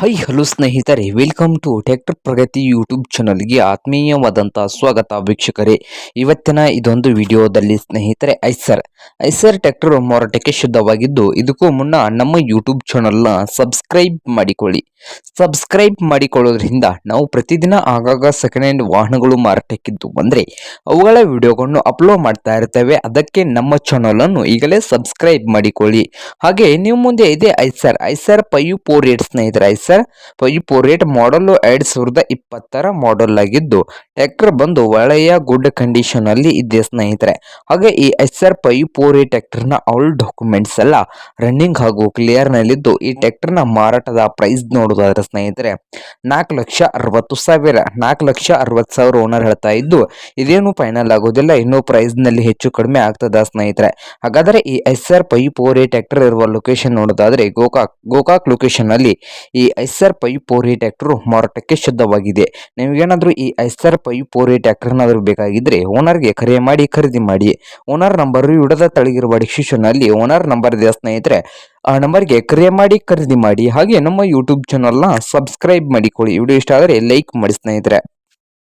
High hello ಸ್ನೇಹಿತರೆ, welcome to tractor Pragati YouTube ಚಾನಲ್ಗೆ ಆತ್ಮೀಯವಾದಂಥ ಸ್ವಾಗತ ವೀಕ್ಷಕರೇ. ಇವತ್ತಿನ ಇದೊಂದು ವಿಡಿಯೋದಲ್ಲಿ ಸ್ನೇಹಿತರೆ, ಐಸರ್. ಐಸರ್ ಟ್ಯಾಕ್ಟರ್ ಮಾರಾಟಕ್ಕೆ ಶುದ್ಧವಾಗಿದ್ದು, ಇದಕ್ಕೂ ಮುನ್ನ ನಮ್ಮ ಯೂಟ್ಯೂಬ್ ಚಾನಲ್ನ ಸಬ್ಸ್ಕ್ರೈಬ್ ಮಾಡಿಕೊಳ್ಳಿ. ಸಬ್ಸ್ಕ್ರೈಬ್ ಮಾಡಿಕೊಳ್ಳೋದ್ರಿಂದ ನಾವು ಪ್ರತಿದಿನ ಆಗಾಗ ಸೆಕೆಂಡ್ ಹ್ಯಾಂಡ್ ವಾಹನಗಳು ಮಾರಾಟಕ್ಕಿದ್ದು ಬಂದರೆ, ಅವುಗಳ ವಿಡಿಯೋಗಳನ್ನು ಅಪ್ಲೋಡ್ ಮಾಡ್ತಾ ಇರ್ತವೆ. ಅದಕ್ಕೆ ನಮ್ಮ ಚಾನಲನ್ನು ಈಗಲೇ ಸಬ್ಸ್ಕ್ರೈಬ್ ಮಾಡಿಕೊಳ್ಳಿ. ಹಾಗೆ, ನೀವು ಮುಂದೆ ಇದೆ ಐಸರ್ ಐಸರ್ ಪೈಯು ಫೋರ್ ಏಟ್ ಸ್ನೇಹಿತರೆ, ಐಸರ್ ಪೈಯು ಫೋರ್ ಏಟ್ ಮಾಡಲ್ ಎರಡ್ ಸಾವಿರದ ಇಪ್ಪತ್ತರ ಮಾಡಲ್ ಆಗಿದ್ದು ಟ್ರ್ಯಾಕ್ಟರ್ ಬಂದು ಒಳ್ಳೆಯ ಗುಡ್ ಕಂಡೀಷನ್ ಅಲ್ಲಿ ಇದೆ ಸ್ನೇಹಿತರೆ. ಹಾಗೆ ಈ S R pi four A ಟ್ರ್ಯಾಕ್ಟರ್ನ ಆಲ್ ಡಾಕ್ಯುಮೆಂಟ್ಸ್ ಎಲ್ಲ ರನ್ನಿಂಗ್ ಹಾಗೂ ಕ್ಲಿಯರ್ ನಲ್ಲಿದ್ದು, ಈ ಟ್ರ್ಯಾಕ್ಟರ್ನ ಮಾರಾಟದ ಪ್ರೈಸ್ ನೋಡೋದಾದ್ರೆ ಸ್ನೇಹಿತರೆ, ನಾಲ್ಕು ಲಕ್ಷ ಅರವತ್ತು ಸಾವಿರ, ನಾಲ್ಕು ಲಕ್ಷ ಅರವತ್ತು ಸಾವಿರ ಓನರ್ ಹೇಳ್ತಾ ಇದ್ದು, ಇದೇನು ಫೈನಲ್ ಆಗೋದಿಲ್ಲ, ಇನ್ನೂ ಪ್ರೈಸ್ನಲ್ಲಿ ಹೆಚ್ಚು ಕಡಿಮೆ ಆಗ್ತದ ಸ್ನೇಹಿತರೆ. ಹಾಗಾದರೆ ಈ S R pi four A tractor ಇರುವ ಲೊಕೇಶನ್ ನೋಡೋದಾದ್ರೆ, ಗೋಕಾಕ್ ಗೋಕಾಕ್ ಲೊಕೇಶನ್ ಅಲ್ಲಿ ಈ S R pi four eight tractor ಮಾರಾಟಕ್ಕೆ ಶುದ್ಧವಾಗಿದೆ. ನಿಮಗೇನಾದರೂ ಈ ಐಸರ್ ಪೈ ಫೋರ್ ಏಟ್ ಏನಾದರೂ ಬೇಕಾಗಿದ್ದರೆ ಓನರ್ಗೆ ಕರೆ ಮಾಡಿ ಖರೀದಿ ಮಾಡಿ. ಓನರ್ ನಂಬರ್ ಇಡದ ತಳಗಿರುವ ಡಿಸ್ಕ್ರಿಪ್ಷನ್ನಲ್ಲಿ ಓನರ್ ನಂಬರ್ ಇದೆ ಸ್ನೇಹಿತರೆ, ಆ ನಂಬರ್ಗೆ ಕರೆ ಮಾಡಿ ಖರೀದಿ ಮಾಡಿ. ಹಾಗೆ ನಮ್ಮ ಯೂಟ್ಯೂಬ್ ಚಾನಲ್ನ ಸಬ್ಸ್ಕ್ರೈಬ್ ಮಾಡಿಕೊಳ್ಳಿ. ವಿಡಿಯೋ ಇಷ್ಟ ಆದರೆ ಲೈಕ್ ಮಾಡಿ ಸ್ನೇಹಿತರೆ.